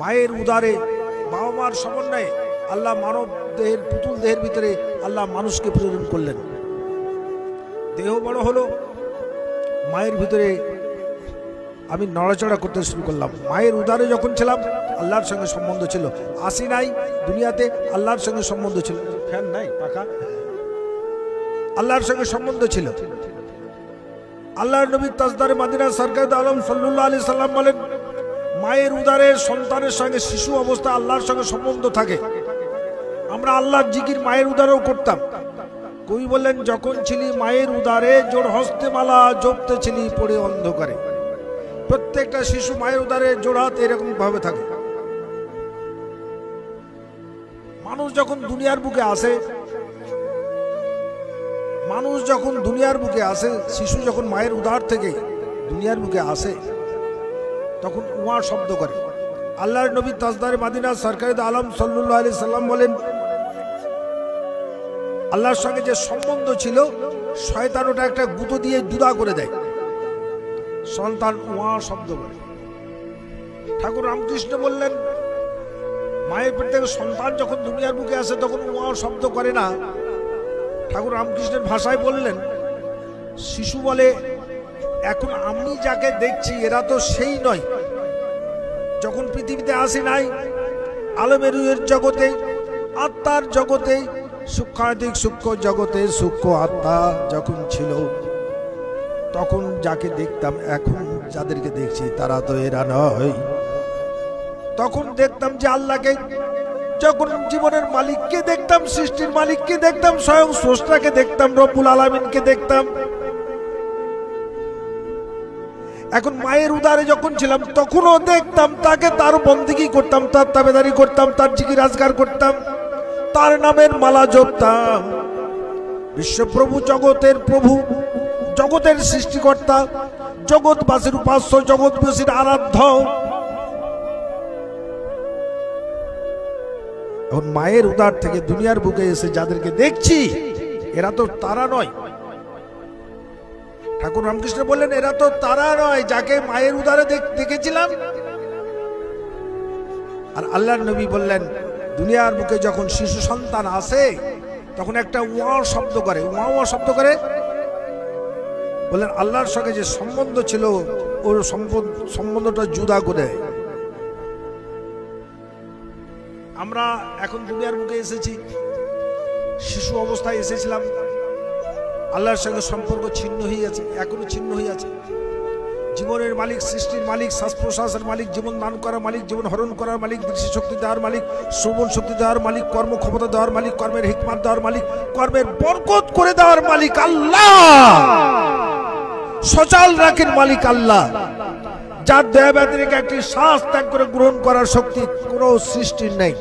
মায়ের উদারে বাবা মার সমন্বয়ে আল্লাহ মানব দেহের, পুতুল দেহের ভিতরে আল্লাহ মানুষকে প্রেরণ করলেন। দেহ বড় হলো, মায়ের ভিতরে আমি নড়াচড়া করতে শুরু করলাম। মায়ের উদারে যখন ছিলাম, আল্লাহর সঙ্গে সম্বন্ধ ছিল। আসি নাই দুনিয়াতে, আল্লাহর সঙ্গে সম্বন্ধ ছিল। ফ্যান নাই, পাখা? আল্লাহর সঙ্গে সম্বন্ধ ছিল। আল্লাহর নবী তাজদারে মাদিনা সরকার আলম সাল্লুল্লাহ আলি সাল্লাম বলেন মায়ের উদারে সন্তানের সঙ্গে শিশু অবস্থা আল্লাহর সঙ্গে সম্বন্ধ থাকে। আমরা আল্লাহর জিকির মায়ের উদারেও করতাম। কবি বললেন, যখন ছিলি মায়ের উদারে, জোর হস্তে মালা জপতে ছিলি পড়ে অন্ধকারে। প্রত্যেকটা শিশু মায়ের উদারে জোড়াত এরকম ভাবে থাকে। মানুষ যখন দুনিয়ার বুকে আসে, মানুষ যখন দুনিয়ার বুকে আসে, শিশু যখন মায়ের উদার থেকে দুনিয়ার বুকে আসে তখন উয়া শব্দ করে। আল্লাহর নবী তাজদারে মাদিনা সরকারি আলম সাল্লুল্লাহ আলি সাল্লাম বলেন, আল্লাহর সঙ্গে যে সম্বন্ধ ছিল, শয়তান ওটা একটা গুঁতো দিয়ে জুদা করে দেয়। সন্তান উয়া শব্দ করে। ঠাকুর রামকৃষ্ণ বললেন, মায়ের পেট থেকে সন্তান যখন দুনিয়ার বুকে আসে তখন উয়া শব্দ করে না। ঠাকুর রামকৃষ্ণের ভাষায় বললেন, শিশু বলে এখন আমি যাকে দেখছি, এরা তো সেই নয়। যখন পৃথিবীতে আসি নাই আলমেরুয়ের জগতে, আত্মার জগতে সূক্ষ্মাধিক সূক্ষ্ম জগতে সূক্ষ্ম আত্মা যখন ছিল, তখন যাকে দেখতাম, এখন যাদেরকে দেখছি, তারা তো এরা নয়। তখন দেখতাম যে আল্লাহকে, যখন জীবনের মালিককে দেখতাম, সৃষ্টির মালিককে দেখতাম, স্বয়ং স্রষ্টাকে দেখতাম, রব্বুল আলমিনকে দেখতাম এখন মায়ের উদারে যখন ছিলাম, তখনও দেখতাম তাকে তার বন্দিগি করতাম, তার তাবেদারি করতাম, তার জিকি রাজগার করতাম, তার নামের মালা জপতাম। বিশ্বপ্রভু জগতের প্রভু, জগতের সৃষ্টিকর্তা, জগৎবাসীর উপাস্য, জগৎবাসীর আরাধ্য। এখন মায়ের উদার থেকে দুনিয়ার বুকে এসে যাদেরকে দেখছি, এরা তো তারা নয়। ঠাকুর রামকৃষ্ণ বললেন, এরা তো তারা নয়, যাকে মায়ের উদারে দেখেছিলাম। আর আল্লাহর নবী বললেন, দুনিয়ার বুকে যখন শিশু সন্তান আসে, তখন একটা ওয়া শব্দ করে। ওয়া ওয়া শব্দ করে? বললেন, আল্লাহর সঙ্গে যে সম্বন্ধ ছিল, ওর সম্বন্ধ- সম্বন্ধটা জুদা করে। আমরা এখন দুনিয়ার মুখে এসেছি, শিশু অবস্থায় এসেছিলাম। আল্লাহর সঙ্গে সম্পর্ক ছিন্ন হয়ে আছে এখনও ছিন্ন হয়ে আছে। জীবনের মালিক, সৃষ্টির মালিক শ্বাস প্রশ্বাসের মালিক, জীবন দান করার মালিক, জীবন হরণ করার মালিক, দৃষ্টি শক্তি দেওয়ার মালিক, শ্রবণ শক্তি দেওয়ার মালিক, কর্ম ক্ষমতা দেওয়ার মালিক, কর্মের হিকমাত দেওয়ার মালিক, কর্মের বরকত করে দেওয়ার মালিক আল্লাহ। সচাল রাখেন মালিক আল্লাহ। যার দেহ ব্যতিরিক একটি শ্বাস ত্যাগ করে গ্রহণ করার শক্তি কোনো সৃষ্টির নেই।